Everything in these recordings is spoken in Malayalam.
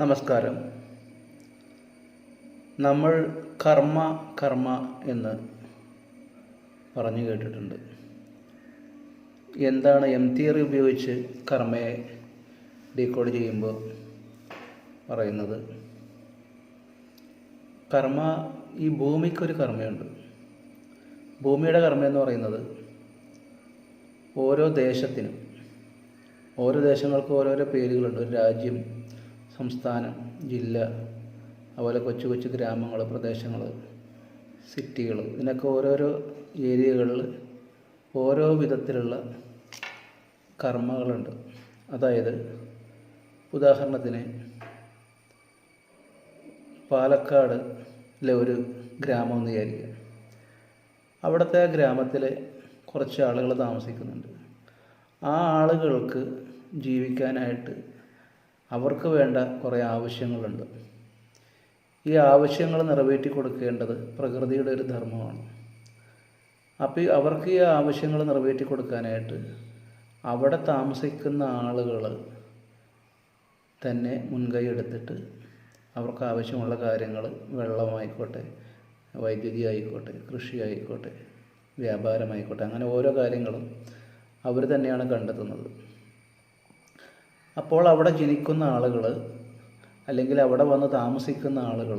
നമസ്കാരം. നമ്മൾ കർമ്മ കർമ്മ എന്ന് പറഞ്ഞു കേട്ടിട്ടുണ്ട്. എന്താണ് എം തിയറി ഉപയോഗിച്ച് കർമ്മയെ ഡീകോഡ് ചെയ്യുമ്പോൾ പറയുന്നത്? കർമ്മ ഈ ഭൂമിക്കൊരു കർമ്മയുണ്ട്. ഭൂമിയുടെ കർമ്മ എന്ന് പറയുന്നത് ഓരോ ദേശത്തിനും ഓരോ ദേശങ്ങൾക്കും ഓരോരോ പേരുകളുണ്ട്. ഒരു രാജ്യം സംസ്ഥാനം ജില്ല അതുപോലെ കൊച്ചു കൊച്ചു ഗ്രാമങ്ങൾ പ്രദേശങ്ങൾ സിറ്റികൾ ഇതിനൊക്കെ ഓരോരോ ഏരിയകളിൽ ഓരോ വിധത്തിലുള്ള കർമ്മകളുണ്ട് അതായത് ഉദാഹരണത്തിന് പാലക്കാടിലെ ഒരു ഗ്രാമം എന്ന് വിചാരിക്കുക. അവിടുത്തെ ആ ഗ്രാമത്തിലെ കുറച്ച് ആളുകൾ താമസിക്കുന്നുണ്ട്. ആ ആളുകൾക്ക് ജീവിക്കാനായിട്ട് അവർക്ക് വേണ്ട കുറേ ആവശ്യങ്ങളുണ്ട്. ഈ ആവശ്യങ്ങൾ നിറവേറ്റി കൊടുക്കേണ്ടത് പ്രകൃതിയുടെ ഒരു ധർമ്മമാണ്. അപ്പോൾ അവർക്ക് ഈ ആവശ്യങ്ങൾ നിറവേറ്റി കൊടുക്കാനായിട്ട് അവിടെ താമസിക്കുന്ന ആളുകൾ തന്നെ മുൻകൈ എടുത്തിട്ട് അവർക്ക് ആവശ്യമുള്ള കാര്യങ്ങൾ വെള്ളമായിക്കോട്ടെ വൈദ്യുതി ആയിക്കോട്ടെ കൃഷി ആയിക്കോട്ടെ വ്യാപാരമായിക്കോട്ടെ അങ്ങനെ ഓരോ കാര്യങ്ങളും അവർ തന്നെയാണ് കണ്ടെത്തുന്നത്. അപ്പോൾ അവിടെ ജനിക്കുന്ന ആളുകൾ അല്ലെങ്കിൽ അവിടെ വന്ന് താമസിക്കുന്ന ആളുകൾ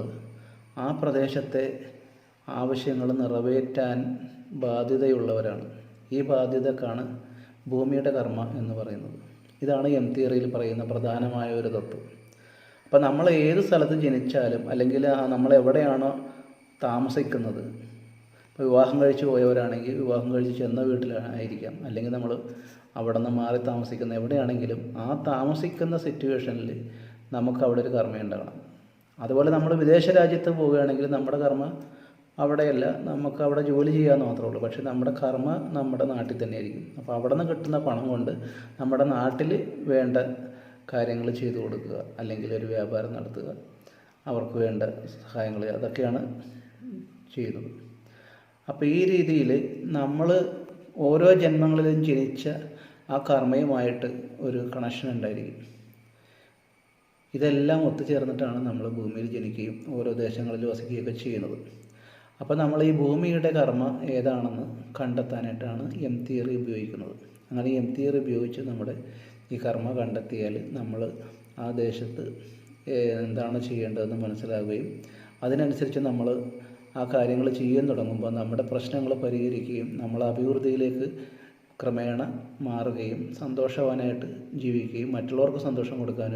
ആ പ്രദേശത്തെ ആവശ്യങ്ങൾ നിറവേറ്റാൻ ബാധ്യതയുള്ളവരാണ്. ഈ ബാധ്യതക്കാണ് ഭൂമിയുടെ കർമ്മ എന്ന് പറയുന്നത്. ഇതാണ് എം തിയറിയിൽ പറയുന്ന പ്രധാനമായ ഒരു തത്വം. അപ്പോൾ നമ്മൾ ഏത് സ്ഥലത്ത് ജനിച്ചാലും അല്ലെങ്കിൽ നമ്മൾ എവിടെയാണോ താമസിക്കുന്നത് വിവാഹം കഴിച്ച് പോയവരാണെങ്കിൽ വിവാഹം കഴിച്ച് ചെന്ന വീട്ടിലായിരിക്കാം. അല്ലെങ്കിൽ നമ്മൾ അവിടെ നിന്ന് മാറി താമസിക്കുന്ന എവിടെയാണെങ്കിലും ആ താമസിക്കുന്ന സിറ്റുവേഷനിൽ നമുക്ക് അവിടെ ഒരു കർമ്മ ഉണ്ടാകണം. അതുപോലെ നമ്മൾ വിദേശ രാജ്യത്ത് പോവുകയാണെങ്കിൽ നമ്മുടെ കർമ്മ അവിടെയല്ല. നമുക്ക് അവിടെ ജോലി ചെയ്യാമെന്ന് മാത്രമേ ഉള്ളൂ. പക്ഷേ നമ്മുടെ കർമ്മ നമ്മുടെ നാട്ടിൽ തന്നെ ആയിരിക്കും അപ്പോൾ അവിടെ നിന്ന് കിട്ടുന്ന പണം കൊണ്ട് നമ്മുടെ നാട്ടിൽ വേണ്ട കാര്യങ്ങൾ ചെയ്തു കൊടുക്കുക. അല്ലെങ്കിൽ ഒരു വ്യാപാരം നടത്തുക. അവർക്ക് വേണ്ട സഹായങ്ങൾ അതൊക്കെയാണ് ചെയ്യുന്നത്. അപ്പോൾ ഈ രീതിയിൽ നമ്മൾ ഓരോ ജന്മങ്ങളിലും ജനിച്ച ആ കർമ്മയുമായിട്ട് ഒരു കണക്ഷൻ ഉണ്ടായിരിക്കും. ഇതെല്ലാം ഒത്തുചേർന്നിട്ടാണ് നമ്മൾ ഭൂമിയിൽ ജനിക്കുകയും ഓരോ ദേശങ്ങളിൽ വസിക്കുകയൊക്കെ ചെയ്യുന്നത്. അപ്പോൾ നമ്മൾ ഈ ഭൂമിയുടെ കർമ്മ ഏതാണെന്ന് കണ്ടെത്താനായിട്ടാണ് എം തിയറി ഉപയോഗിക്കുന്നത്. അങ്ങനെ എം തിയറി ഉപയോഗിച്ച് നമ്മുടെ ഈ കർമ്മ കണ്ടെത്തിയാൽ നമ്മൾ ആ ദേശത്ത് എന്താണ് ചെയ്യേണ്ടതെന്ന് മനസ്സിലാവുകയും അതിനനുസരിച്ച് നമ്മൾ ആ കാര്യങ്ങൾ ചെയ്യാൻ തുടങ്ങുമ്പോൾ നമ്മുടെ പ്രശ്നങ്ങൾ പരിഹരിക്കുകയും നമ്മൾ അഭിവൃദ്ധിയിലേക്ക് ക്രമേണ മാറുകയും സന്തോഷവാനായിട്ട് ജീവിക്കുകയും മറ്റുള്ളവർക്ക് സന്തോഷം കൊടുക്കാനും